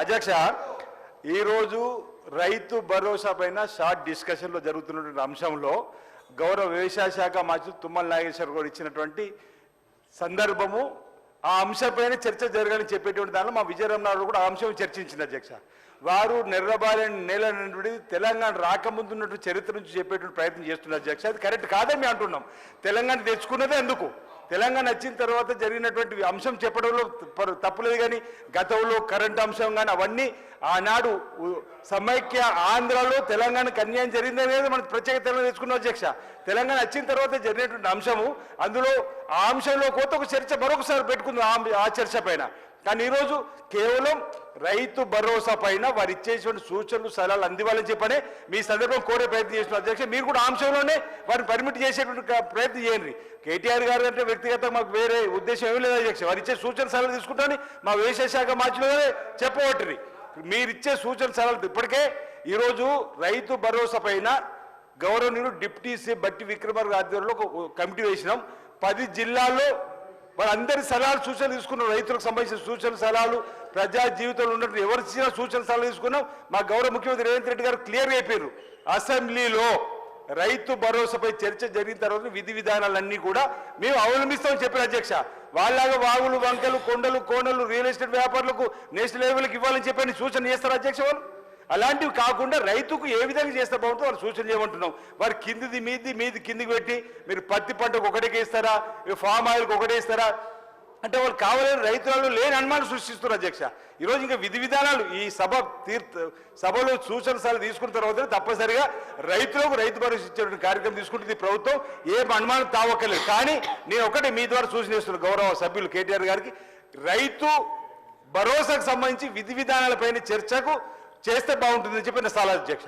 అధ్యక్ష ఈరోజు రైతు భరోసా పైన షార్ట్ డిస్కషన్లో జరుగుతున్నటువంటి అంశంలో గౌరవ వ్యవసాయ శాఖ మంత్రి తుమ్మల నాగేశ్వర్ గారు ఇచ్చినటువంటి సందర్భము ఆ అంశంపైన చర్చ జరగాలని చెప్పేటువంటి దానిలో మా విజయరామనాథ్ కూడా ఆ అంశం చర్చించింది అధ్యక్ష. వారు నిర్రబాలని నేల నుండి తెలంగాణ రాకముందు ఉన్నటువంటి చరిత్ర నుంచి చెప్పేటువంటి ప్రయత్నం చేస్తున్నారు అధ్యక్ష. అది కరెక్ట్ కాదని మేము అంటున్నాం. తెలంగాణ తెచ్చుకున్నదే ఎందుకు తెలంగాణ వచ్చిన తర్వాత జరిగినటువంటి అంశం చెప్పడంలో తప్పులేదు కానీ గతంలో కరెంట్ అంశం కానీ అవన్నీ ఆనాడు సమైక్య ఆంధ్రలో తెలంగాణకు అన్యాయం జరిగింది అనేది మనం ప్రత్యేక తెలంగాణ తెచ్చుకున్నాం అధ్యక్ష. తెలంగాణ వచ్చిన తర్వాత జరిగినటువంటి అంశము అందులో ఆ అంశంలో కొత్త ఒక చర్చ మరొకసారి పెట్టుకుందాం ఆ చర్చ పైన. కానీ ఈరోజు కేవలం రైతు భరోసా పైన వారు ఇచ్చేటువంటి సూచనలు సలహాలు అందివ్వాలని చెప్పని మీ సందర్భం కోరే ప్రయత్నం చేసిన అధ్యక్ష మీరు కూడా అంశంలోనే వారిని పర్మిట్ చేసేటువంటి ప్రయత్నం చేయండి. కేటీఆర్ గారు అంటే వ్యక్తిగతంగా మాకు వేరే ఉద్దేశం ఏమీ లేదు అధ్యక్ష. వారు ఇచ్చే సూచన సలహాలు తీసుకుంటాను మా వ్యవసాయ శాఖ మార్చిలోనే చెప్పవట్టిరి మీరిచ్చే సూచన సలహాలు ఇప్పటికే ఈరోజు రైతు భరోసా పైన గౌరవనీయులు డిప్యూటీ సీ బట్టి విక్రమార్ ఆధ్వర్యంలో ఒక కమిటీ వేసినాం. పది జిల్లాల్లో వాళ్ళందరి సలహాలు సూచనలు తీసుకున్నాం. రైతులకు సంబంధించిన సూచనలు సలహాలు ప్రజా జీవితంలో ఉన్నట్టు ఎవరు ఇచ్చిన సూచన సలహాలు తీసుకున్నాం. మా గౌరవ ముఖ్యమంత్రి రేవంత్ రెడ్డి గారు క్లియర్ అయిపోయారు అసెంబ్లీలో రైతు భరోసాపై చర్చ జరిగిన తర్వాత విధి విధానాలన్నీ కూడా మేము అవలంబిస్తామని చెప్పిన అధ్యక్ష. వాళ్ళలాగా వాగులు వంకలు కొండలు కోనలు రియల్ ఎస్టేట్ వ్యాపారులకు నేషనల్ లెవెల్కి ఇవ్వాలని చెప్పని సూచన చేస్తారు అధ్యక్ష వాళ్ళు? అలాంటివి కాకుండా రైతుకు ఏ విధంగా చేస్తే బాగుంటుందో వాళ్ళు సూచన చేయమంటున్నాం. వారి కిందిది మీది మీది కిందికి పెట్టి మీరు పత్తి పంటకు ఒకటికి ఇస్తారా ఫామ్ ఆయిల్కి ఒకటే ఇస్తారా అంటే వాళ్ళు కావాలని రైతులలో లేని అనుమానం సృష్టిస్తున్నారు అధ్యక్ష. ఈరోజు ఇంకా విధి విధానాలు ఈ సభ తీర్థ సభలో సూచన సలహా తీసుకున్న తర్వాత తప్పనిసరిగా రైతులకు రైతు భరోసా ఇచ్చేటువంటి కార్యక్రమం తీసుకుంటుంది ప్రభుత్వం. ఏం అనుమానం తావక్కర్లేదు. కానీ నేను ఒకటే మీ ద్వారా సూచన చేస్తున్నాను గౌరవ సభ్యులు కేటీఆర్ గారికి రైతు భరోసాకు సంబంధించి విధి విధానాలపైన చర్చకు చేస్తే బాగుంటుందని చెప్పి నేను సలహా అధ్యక్ష